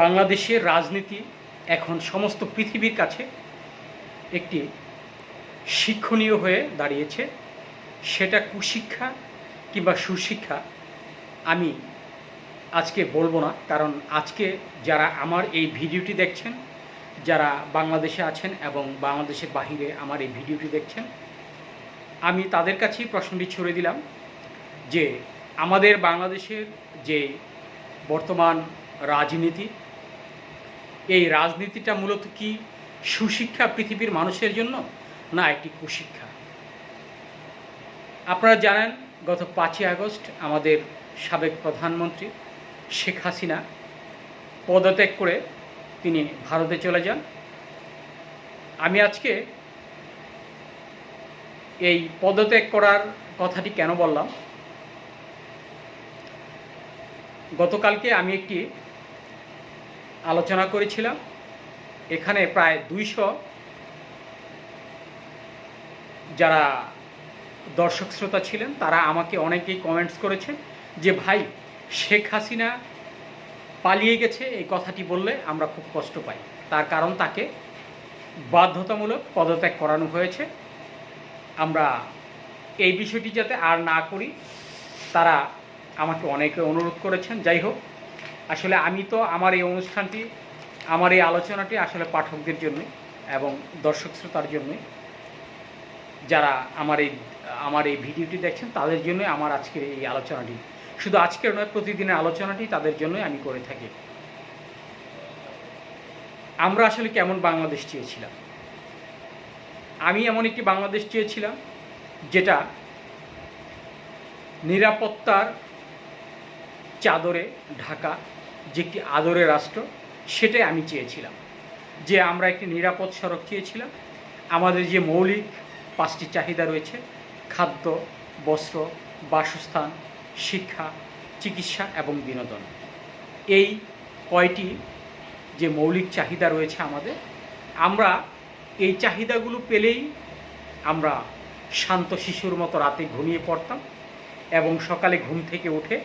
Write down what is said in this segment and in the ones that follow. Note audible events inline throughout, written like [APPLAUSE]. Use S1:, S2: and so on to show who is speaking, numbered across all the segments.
S1: বাংলাদেশের রাজনীতি এখন সমস্ত পৃথিবীর কাছে একটি শিক্ষণীয় হয়ে দাঁড়িয়েছে। সেটা কুশিক্ষা কিংবা সুশিক্ষা আমি আজকে বলব না, কারণ আজকে যারা আমার এই ভিডিওটি দেখছেন, যারা বাংলাদেশে আছেন এবং বাংলাদেশের বাহিরে আমার এই ভিডিওটি দেখছেন, আমি তাদের কাছেই প্রশ্নটি ছুড়ে দিলাম যে আমাদের বাংলাদেশের যে বর্তমান রাজনীতি। এই রাজনীতিটা মূলত কি সুশিক্ষা পৃথিবীর মানুষের জন্য না একটি কুশিক্ষা? আপনারা জানেন, গত পাঁচই আগস্ট আমাদের সাবেক প্রধানমন্ত্রী শেখ হাসিনা পদত্যাগ করে তিনি ভারতে চলে যান। আমি আজকে এই পদত্যাগ করার কথাটি কেন বললাম? গতকালকে আমি একটি আলোচনা করেছিলাম। এখানে প্রায় দুইশো যারা দর্শক শ্রোতা ছিলেন, তারা আমাকে অনেকেই কমেন্টস করেছে যে, ভাই, শেখ হাসিনা পালিয়ে গেছে, এই কথাটি বললে আমরা খুব কষ্ট পাই। তার কারণ তাকে বাধ্যতামূলক পদত্যাগ করানো হয়েছে। আমরা এই বিষয়টি যাতে আর না করি, তারা আমাকে অনেকে অনুরোধ করেছেন। যাই হোক আসলে আমি তো আমার এই অনুষ্ঠানটি, আমার এই আলোচনাটি আসলে পাঠকদের জন্যই এবং দর্শক শ্রোতার জন্যই। যারা আমার এই আমার এই ভিডিওটি দেখছেন তাদের জন্যই আমার আজকের এই আলোচনাটি। শুধু আজকের নয়, প্রতিদিনের আলোচনাটি তাদের জন্যই আমি করে থাকি। আমরা আসলে কেমন বাংলাদেশ চেয়েছিলাম? আমি এমন একটি বাংলাদেশ চেয়েছিলাম যেটা নিরাপত্তার চাদরে ঢাকা, যে একটি আদরের রাষ্ট্র, সেটাই আমি চেয়েছিলাম। যে আমরা একটি নিরাপদ সড়ক চেয়েছিলাম। আমাদের যে মৌলিক পাঁচটি চাহিদা রয়েছে, খাদ্য, বস্ত্র, বাসস্থান, শিক্ষা, চিকিৎসা এবং বিনোদন। এই কয়টি যে মৌলিক চাহিদা রয়েছে আমাদের, আমরা এই চাহিদাগুলো পেলেই আমরা শান্ত শিশুর মতো রাতে ঘুমিয়ে পড়তাম এবং সকালে ঘুম থেকে উঠে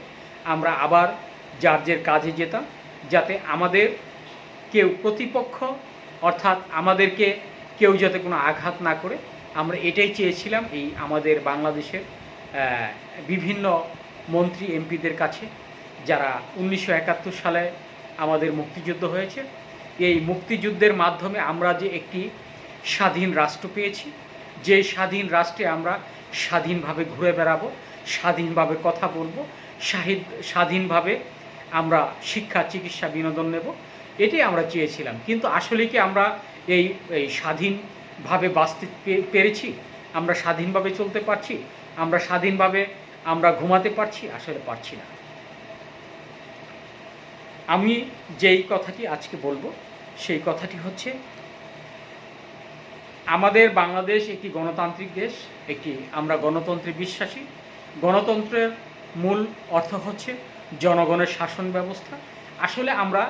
S1: আমরা আবার যার কাজে যেতাম, যাতে আমাদের কেউ প্রতিপক্ষ, অর্থাৎ আমাদেরকে কেউ যাতে কোনো আঘাত না করে। আমরা এটাই চেয়েছিলাম এই আমাদের বাংলাদেশের বিভিন্ন মন্ত্রী, এমপিদের কাছে, যারা উনিশশো একাত্তর সালে আমাদের মুক্তিযুদ্ধ হয়েছে। এই মুক্তিযুদ্ধের মাধ্যমে আমরা যে একটি স্বাধীন রাষ্ট্র পেয়েছি, যে স্বাধীন রাষ্ট্রে আমরা স্বাধীনভাবে ঘুরে বেড়াবো, স্বাধীনভাবে কথা বলব শাহিদ, স্বাধীনভাবে আমরা শিক্ষা, চিকিৎসা বিনোদন নেব। এটাই আমরা চেয়েছিলাম। কিন্তু আসলে কি আমরা এই এই স্বাধীনভাবে বাঁচতে পেরেছি? আমরা স্বাধীনভাবে চলতে পারছি? আমরা স্বাধীনভাবে আমরা ঘুমাতে পারছি? আসলে পারছি না। আমি যেই কথাটি আজকে বলব, সেই কথাটি হচ্ছে, আমাদের বাংলাদেশ একটি গণতান্ত্রিক দেশ, একটি আমরা গণতন্ত্রে বিশ্বাসী। গণতন্ত্রের মূল অর্থ হচ্ছে জনগণের শাসন ব্যবস্থা। আসলে আমরা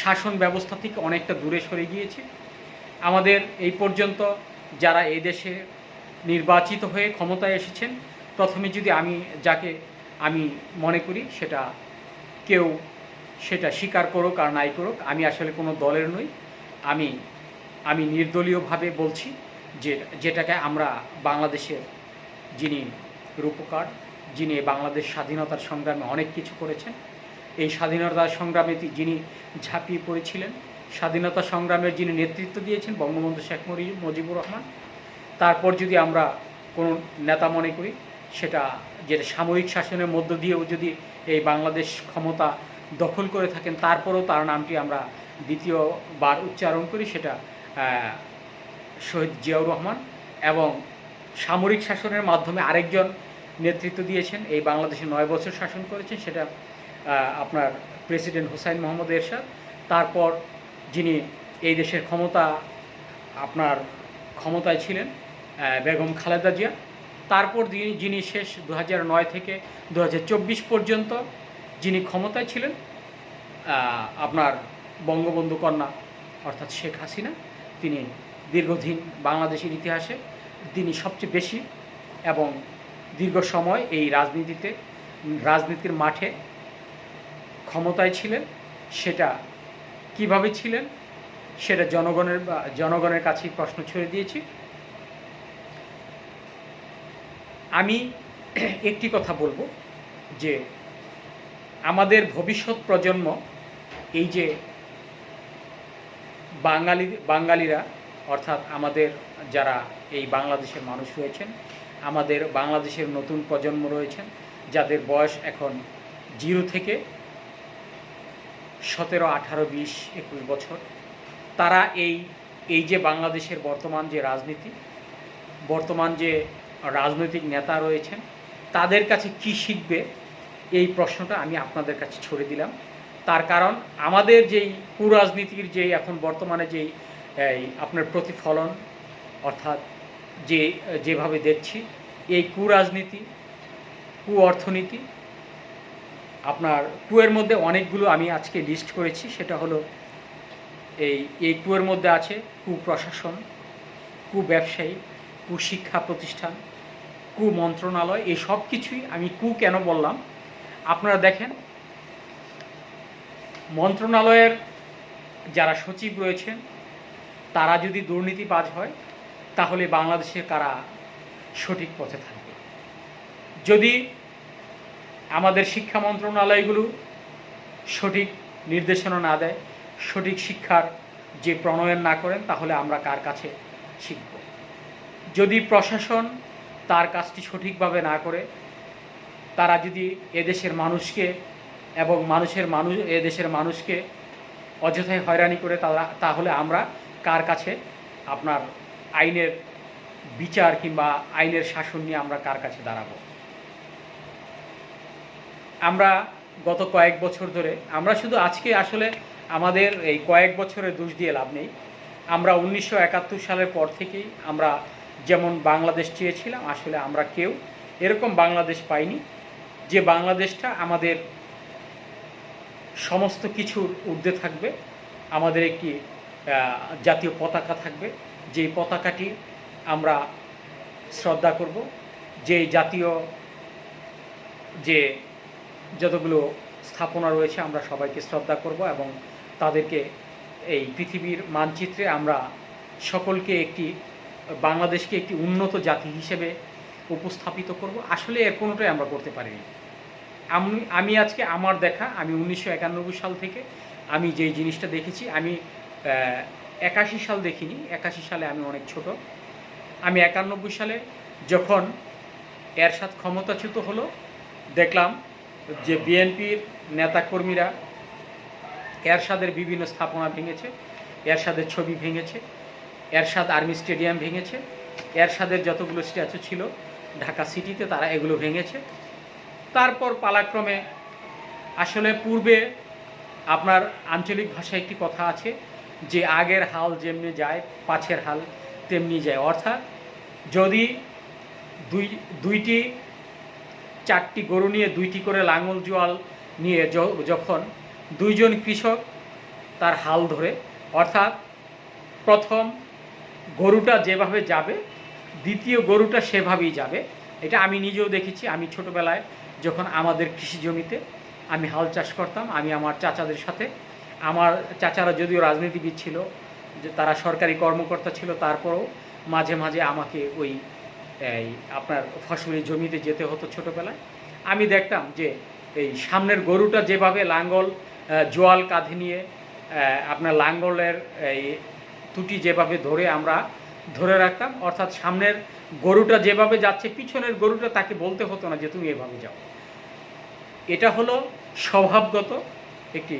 S1: শাসন ব্যবস্থা থেকে অনেকটা দূরে সরে গিয়েছি। আমাদের এই পর্যন্ত যারা এই দেশে নির্বাচিত হয়ে ক্ষমতায় এসেছেন, প্রথমে যদি আমি যাকে আমি মনে করি সেটা কেউ সেটা স্বীকার করুক আর নাই করুক, আমি আসলে কোনো দলের নই। আমি আমি নির্দলীয়ভাবে বলছি যে যেটাকে আমরা বাংলাদেশের যিনি রূপকার যিনি বাংলাদেশ স্বাধীনতার সংগ্রামে অনেক কিছু করেছেন, এই স্বাধীনতা সংগ্রামে যিনি ঝাঁপিয়ে পড়েছিলেন, স্বাধীনতা সংগ্রামের যিনি নেতৃত্ব দিয়েছেন বঙ্গবন্ধু শেখ মুজি- মুজিবুর রহমান, তারপর যদি আমরা কোনো নেতা মনে করি, সেটা যেটা সামরিক শাসনের মধ্য দিয়েও যদি এই বাংলাদেশ ক্ষমতা দখল করে থাকেন, তারপরেও তার নামটি আমরা দ্বিতীয়বার উচ্চারণ করি, সেটা শহীদ জিয়াউর রহমান এবং সামরিক শাসনের মাধ্যমে আরেকজন নেতৃত্ব দিয়েছেন। এই বাংলাদেশে নয় বছর শাসন করেছেন, সেটা আপনার প্রেসিডেন্ট হুসাইন মোহাম্মদ এরশাদ। তারপর যিনি এই দেশের ক্ষমতা, আপনার ক্ষমতায় ছিলেন বেগম খালেদা জিয়া। তারপর যিনি শেষ দু নয় থেকে দু হাজার চব্বিশ পর্যন্ত যিনি ক্ষমতায় ছিলেন আপনার বঙ্গবন্ধু কন্যা, অর্থাৎ শেখ হাসিনা, তিনি দীর্ঘদিন বাংলাদেশের ইতিহাসে তিনি সবচেয়ে বেশি এবং দীর্ঘ সময় এই রাজনীতিতে, রাজনীতির মাঠে ক্ষমতায় ছিলেন। সেটা কীভাবে ছিলেন? সেটা জনগণের জনগণের কাছেই প্রশ্ন ছুড়ে দিয়েছি। আমি একটি কথা বলব যে, আমাদের ভবিষ্যৎ প্রজন্ম এই যে বাঙালি, বাঙালিরা, অর্থাৎ আমাদের যারা এই বাংলাদেশের মানুষ রয়েছেন আমাদের বাংলাদেশের নতুন প্রজন্ম রয়েছেন, যাদের বয়স এখন জিরো থেকে সতেরো, আঠারো, বিশ, একুশ বছর। তারা এই এই যে বাংলাদেশের বর্তমান যে রাজনীতি, বর্তমান যে রাজনৈতিক নেতা রয়েছেন, তাদের কাছে কি শিখবে, এই প্রশ্নটা আমি আপনাদের কাছে ছড়ে দিলাম। তার কারণ আমাদের যেই কুরাজনীতির যে এখন বর্তমানে যেই আপনার প্রতিফলন, অর্থাৎ যে, যেভাবে দেখছি, এই কুরাজনীতি, কু অর্থনীতি, আপনার কুয়ের মধ্যে অনেকগুলো আমি আজকে লিস্ট করেছি। সেটা হলো এই এই কুয়ের মধ্যে আছে কুপ্রশাসন কুব্যবসায়ী কুশিক্ষা প্রতিষ্ঠান, কু মন্ত্রণালয়, এই সব কিছুই আমি কু কেন বললাম? আপনারা দেখেন, মন্ত্রণালয়ের যারা সচিব রয়েছেন, তারা যদি দুর্নীতিবাজ হয় তাহলে বাংলাদেশের কারা সঠিক পথে থাকবে? যদি আমাদের শিক্ষা মন্ত্রণালয়গুলো সঠিক নির্দেশনা না দেয়, সঠিক শিক্ষার যে প্রণয়ন না করেন, তাহলে আমরা কার কাছে শিখব? যদি প্রশাসন তার কাজটি সঠিকভাবে না করে, তারা যদি এদেশের মানুষকে এবং মানুষের মানুষ, এদেশের মানুষকে অযথায় হয়রানি করে, তারা, তাহলে আমরা কার কাছে আপনার আইনের বিচার কিংবা আইনের শাসন নিয়ে আমরা কার কাছে দাঁড়াবো? আমরা গত কয়েক বছর ধরে, আমরা শুধু আজকে আসলে আমাদের এই কয়েক বছরের দোষ দিয়ে লাভ নেই। আমরা উনিশশো একাত্তর সালের পর থেকেই আমরা যেমন বাংলাদেশ চেয়েছিলাম, আসলে আমরা কেউ এরকম বাংলাদেশ পাইনি। যে বাংলাদেশটা আমাদের সমস্ত কিছুর ঊর্ধ্বে থাকবে, আমাদের একটি জাতীয় পতাকা থাকবে যে পতাকাটি আমরা শ্রদ্ধা করব, যে জাতীয় যে যতগুলো স্থাপনা রয়েছে, আমরা সবাইকে শ্রদ্ধা করব এবং তাদেরকে এই পৃথিবীর মানচিত্রে আমরা সকলকে একটি, বাংলাদেশকে একটি উন্নত জাতি হিসেবে উপস্থাপিত করব। আসলে এর কোনোটাই আমরা করতে পারিনি। আমি আমি আজকে আমার দেখা, আমি উনিশশো একানব্বই সাল থেকে আমি যেই জিনিসটা দেখেছি, আমি একাশি সাল দেখিনি, একাশি সালে আমি অনেক ছোট। আমি একানব্বই সালে যখন এর এরশাদ ক্ষমতাচ্যুত হলো, দেখলাম যে বিএনপির নেতাকর্মীরা এরশাদের বিভিন্ন স্থাপনা ভেঙেছে, এরশাদের ছবি ভেঙেছে, এরশাদ আর্মি স্টেডিয়াম ভেঙেছে, এরশাদের যতগুলো স্ট্যাচু ছিল ঢাকা সিটিতে তারা এগুলো ভেঙেছে। তারপর পালাক্রমে আসলে পূর্বে আপনার আঞ্চলিক ভাষায় একটি কথা আছে যে আগের হাল যেমনি যায়, পাছের হাল তেমনি যায়। অর্থাৎ যদি দুই, দুইটি, চারটি গরু নিয়ে দুইটি করে লাঙল জোয়াল নিয়ে যখন দুইজন কৃষক তার হাল ধরে, অর্থাৎ প্রথম গরুটা যেভাবে যাবে, দ্বিতীয় গরুটা সেভাবেই যাবে, এটা আমি নিজেও দেখেছি। আমি ছোটোবেলায় যখন আমাদের কৃষি জমিতে আমি হাল চাষ করতাম, আমি আমার চাচাদের সাথে আমার চাচারা যদিও রাজনীতিবিদ ছিল, যে তারা সরকারি কর্মকর্তা ছিল, তারপরও মাঝে মাঝে আমাকে ওই আপনার ফসলি জমিতে যেতে হতো ছোটোবেলায়। আমি দেখতাম যে এই সামনের গরুটা যেভাবে লাঙ্গল জোয়াল কাঁধে নিয়ে আপনার লাঙ্গলের এই তুটি যেভাবে ধরে আমরা ধরে রাখতাম, অর্থাৎ সামনের গরুটা যেভাবে যাচ্ছে, পিছনের গরুটা তাকে বলতে হতো না যে তুমি এভাবে যাও। এটা হলো স্বভাবগত একটি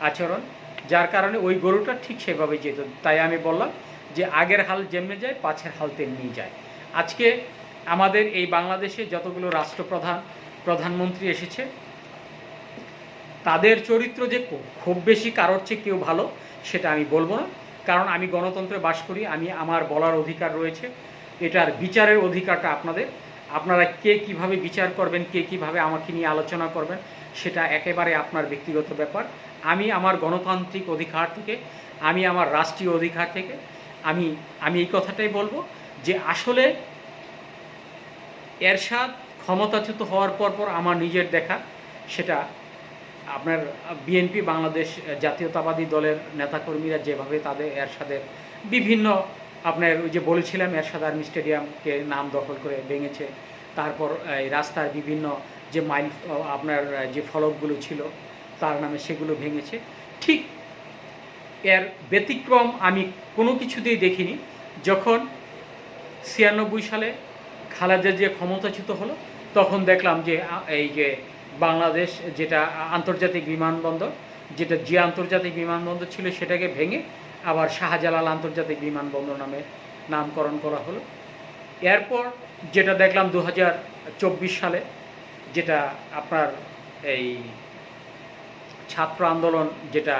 S1: আচরণ, যার কারণে ওই গরুটা ঠিক সেভাবে যেত। তাই আমি বললাম যে আগের হাল যেমনি যায়, পাছের হাল তেমনি যায়। আজকে আমাদের এই বাংলাদেশে যতগুলো রাষ্ট্রপ্রধান, প্রধানমন্ত্রী এসেছে, তাদের চরিত্র যে খুব বেশি কারোর চেয়ে কেউ ভালো, সেটা আমি বলব না। কারণ আমি গণতন্ত্রে বাস করি, আমি আমার বলার অধিকার রয়েছে। এটার বিচারের অধিকারটা আপনাদের। আপনারা কে কীভাবে বিচার করবেন, কে কীভাবে আমাকে নিয়ে আলোচনা করবেন, সেটা একেবারে আপনার ব্যক্তিগত ব্যাপার। আমি আমার গণতান্ত্রিক অধিকার থেকে, আমি আমার রাষ্ট্রীয় অধিকার থেকে, আমি আমি এই কথাটাই বলব যে আসলে এরশাদ ক্ষমতাচ্যুত হওয়ার পর পর আমার নিজের দেখা, সেটা আপনার বিএনপি বাংলাদেশ জাতীয়তাবাদী দলের নেতাকর্মীরা যেভাবে তাদের এরশাদের বিভিন্ন আপনার ওই যে বলেছিলাম, এরশাদ আর্মি স্টেডিয়ামকে নাম দখল করে ভেঙেছে, তারপর এই রাস্তার বিভিন্ন যে মাইল, আপনার যে ফলকগুলো ছিল তার নামে সেগুলো ভেঙেছে। ঠিক এর ব্যতিক্রম আমি কোনো কিছুতেই দেখিনি। যখন ছিয়ানব্বই সালে খালেদা যে ক্ষমতাচ্যুত হলো, তখন দেখলাম যে এই যে বাংলাদেশ যেটা আন্তর্জাতিক বিমানবন্দর, যেটা যে আন্তর্জাতিক বিমানবন্দর ছিল সেটাকে ভেঙে আবার শাহজালাল আন্তর্জাতিক বিমানবন্দর নামে নামকরণ করা হলো। এরপর যেটা দেখলাম দু হাজার চব্বিশ সালে, যেটা আপনার এই ছাত্র আন্দোলন যেটা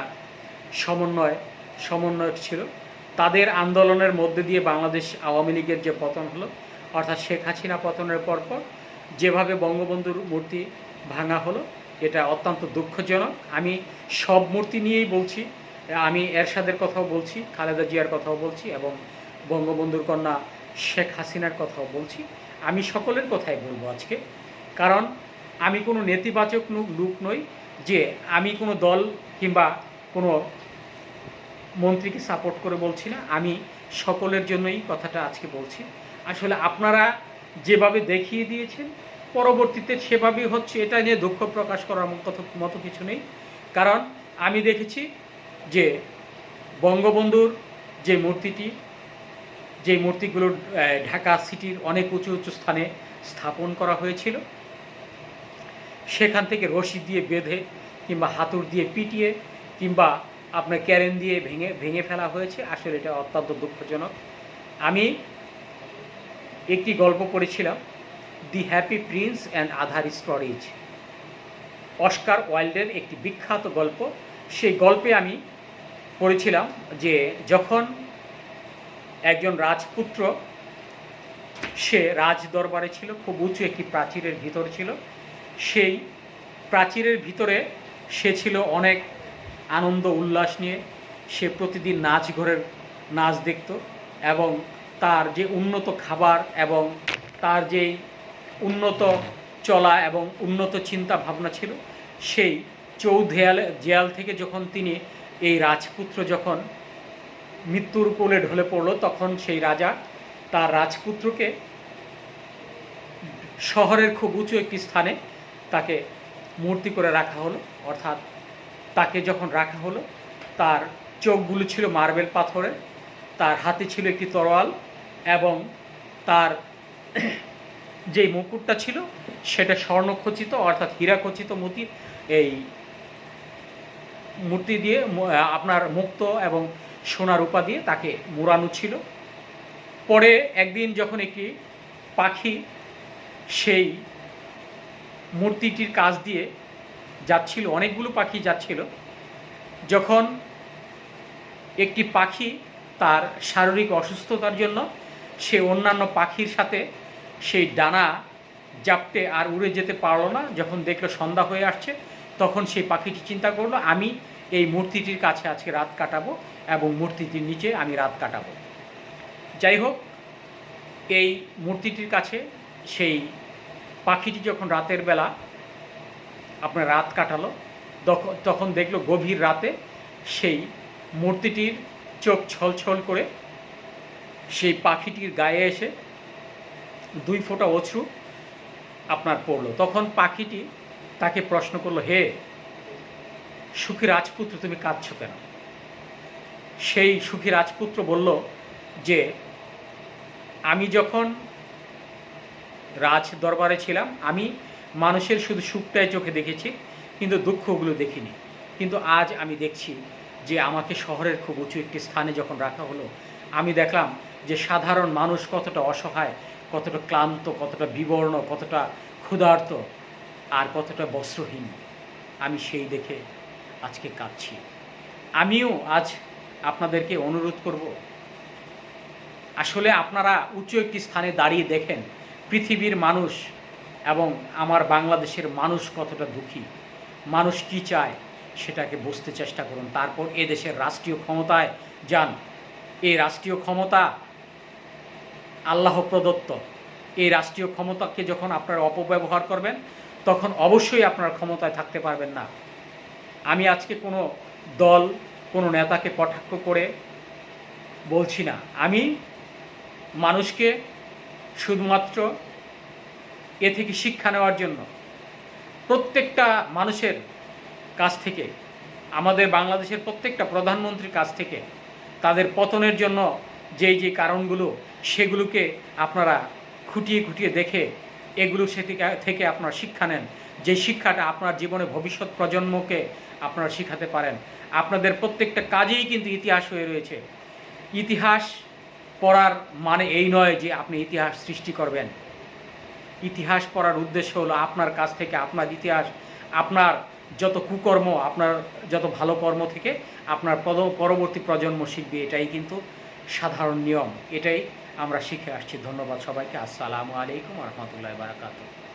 S1: সমন্বয়, সমন্বয়ক ছিল, তাদের আন্দোলনের মধ্যে দিয়ে বাংলাদেশ আওয়ামী লীগের যে পতন হলো, অর্থাৎ শেখ হাসিনা পতনের পরপর যেভাবে বঙ্গবন্ধুর মূর্তি ভাঙা হলো, এটা অত্যন্ত দুঃখজনক। আমি সব মূর্তি নিয়েই বলছি, আমি এরশাদের কথাও বলছি, খালেদা জিয়ার কথাও বলছি এবং বঙ্গবন্ধুর কন্যা শেখ হাসিনার কথাও বলছি। আমি সকলের কথাই বলব আজকে, কারণ আমি কোনো নেতিবাচক লোক নই। যে আমি কোনো দল কিংবা কোনো মন্ত্রীকে সাপোর্ট করে বলছি না, আমি সকলের জন্যই কথাটা আজকে বলছি। আসলে আপনারা যেভাবে দেখিয়ে দিয়েছেন, পরবর্তীতে সেভাবেই হচ্ছে এটা নিয়ে দুঃখ প্রকাশ করার মতো মতো কিছু নেই। কারণ আমি দেখেছি যে বঙ্গবন্ধুর যে মূর্তিটি, যে মূর্তিগুলো ঢাকা সিটির অনেক উঁচু উঁচু স্থানে স্থাপন করা হয়েছিল। সেখান থেকে রশি দিয়ে বেঁধে কিংবা হাতুর দিয়ে পিটিয়ে কিংবা আপনার ক্যারেন দিয়ে ভেঙে ভেঙে ফেলা হয়েছে। আসলে এটা অত্যন্ত দুঃখজনক। আমি একটি গল্প পড়েছিলাম, the happy prince and other stories Oscar ওয়াইল্ডের একটি বিখ্যাত গল্প। সেই গল্পে আমি পড়েছিলাম যে যখন একজন রাজপুত্র, সে রাজ দরবারে ছিল, খুব উঁচু একটি প্রাচীরের ভিতর ছিল সেই প্রাচীরের ভিতরে সে ছিল অনেক আনন্দ, উল্লাস নিয়ে। সে প্রতিদিন নাচ ঘরের নাচ দেখত এবং তার যে উন্নত খাবার এবং তার যেই উন্নত চলা এবং উন্নত চিন্তা ভাবনা ছিল, সেই চৌধেয়াল, জেয়াল থেকে যখন তিনি এই রাজপুত্র যখন মৃত্যুর কোলে ঢলে পড়ল, তখন সেই রাজা তার রাজপুত্রকে শহরের খুব উঁচু একটি স্থানে তাকে মূর্তি করে রাখা হলো। অর্থাৎ তাকে যখন রাখা হলো, তার চোখগুলো ছিল মার্বেল পাথরের, তার হাতে ছিল একটি তরোয়াল এবং তার [CLEARS THROAT] যে মুকুটটা ছিল, সেটা স্বর্ণখচিত, অর্থাৎ হীরাখচিত মূর্তি এই মূর্তি দিয়ে আপনার মুক্ত এবং সোনা রূপা দিয়ে তাকে মোড়ানো ছিল। পরে একদিন যখন একটি পাখি সেই মূর্তিটির কাছ দিয়ে যাচ্ছিল, অনেকগুলো পাখি যাচ্ছিল। যখন একটি পাখি তার শারীরিক অসুস্থতার জন্য সে অন্যান্য পাখির সাথে সেই ডানা জাপটে আর উড়ে যেতে পারল না, যখন দেখল সন্ধ্যা হয়ে আসছে, তখন সেই পাখিটি চিন্তা করল, আমি এই মূর্তিটির কাছে আজকে রাত কাটাবো এবং মূর্তিটির নিচে আমি রাত কাটাবো। যাই হোক, এই মূর্তিটির কাছে সেই পাখিটি যখন রাতের বেলা আপনার রাত কাটালো তখন দেখল গভীর রাতে সেই মূর্তিটির চোখ ছলছল করে সেই পাখিটির গায়ে এসে দুই ফোঁটা অশ্রু আপনার পড়ল। তখন পাখিটি তাকে প্রশ্ন করল, হে, সুখী রাজপুত্র তুমি কাঁদছো কেন? সেই সুখী রাজপুত্র বলল যে, আমি যখন রাজ দরবারে ছিলাম। আমি মানুষের শুধু সুখটাই চোখে দেখেছি, কিন্তু দুঃখগুলো দেখিনি। কিন্তু আজ আমি দেখছি যে আমাকে শহরের খুব উঁচু একটি স্থানে যখন রাখা হলো, আমি দেখলাম যে সাধারণ মানুষ কতটা অসহায়, কতটা ক্লান্ত, কতটা বিবর্ণ, কতটা ক্ষুধার্ত, আর কতটা বস্ত্রহীন। আমি সেই দেখে আজকে কাঁদছি। আমিও আজ আপনাদেরকে অনুরোধ করব, আসলে আপনারা উঁচু একটি স্থানে দাঁড়িয়ে দেখেন পৃথিবীর মানুষ এবং আমার বাংলাদেশের মানুষ কতটা দুঃখী। মানুষ কি চায় সেটাকে বুঝতে চেষ্টা করুন। তারপর এ দেশের রাষ্ট্রীয় ক্ষমতায় যান। এই রাষ্ট্রীয় ক্ষমতা আল্লাহ প্রদত্ত। এই রাষ্ট্রীয় ক্ষমতাকে যখন আপনারা অপব্যবহার করবেন, তখন অবশ্যই আপনার ক্ষমতায় থাকতে পারবেন না। আমি আজকে কোনো দল, কোনো নেতাকে কটাক্ষ করে বলছি না। আমি মানুষকে শুধুমাত্র এ থেকে শিক্ষা নেওয়ার জন্য। প্রত্যেকটা মানুষের কাছ থেকে, আমাদের বাংলাদেশের প্রত্যেকটা প্রধানমন্ত্রীর কাছ থেকে তাদের পতনের জন্য যেই যে কারণগুলো, সেগুলোকে আপনারা খুঁটিয়ে খুঁটিয়ে দেখে এগুলো সে থেকে- থেকে আপনারা শিক্ষা নেন। যে শিক্ষাটা আপনার জীবনে ভবিষ্যৎ প্রজন্মকে আপনারা শিখাতে পারেন। আপনাদের প্রত্যেকটা কাজেই কিন্তু ইতিহাস হয়ে রয়েছে। ইতিহাস পড়ার মানে এই নয় যে আপনি ইতিহাস সৃষ্টি করবেন। ইতিহাস পড়ার উদ্দেশ্য হলো আপনার কাছ থেকে, আপনার ইতিহাস, আপনার যত কুকর্ম, আপনার যত ভালো কর্ম থেকে আপনার পদ- পরবর্তী প্রজন্ম শিখবে। এটাই কিন্তু সাধারণ নিয়ম। এটাই আমরা শিখে আসছি। ধন্যবাদ সবাইকে। আসসালামু আলাইকুম রহমতুল্লাহ বারাকাতু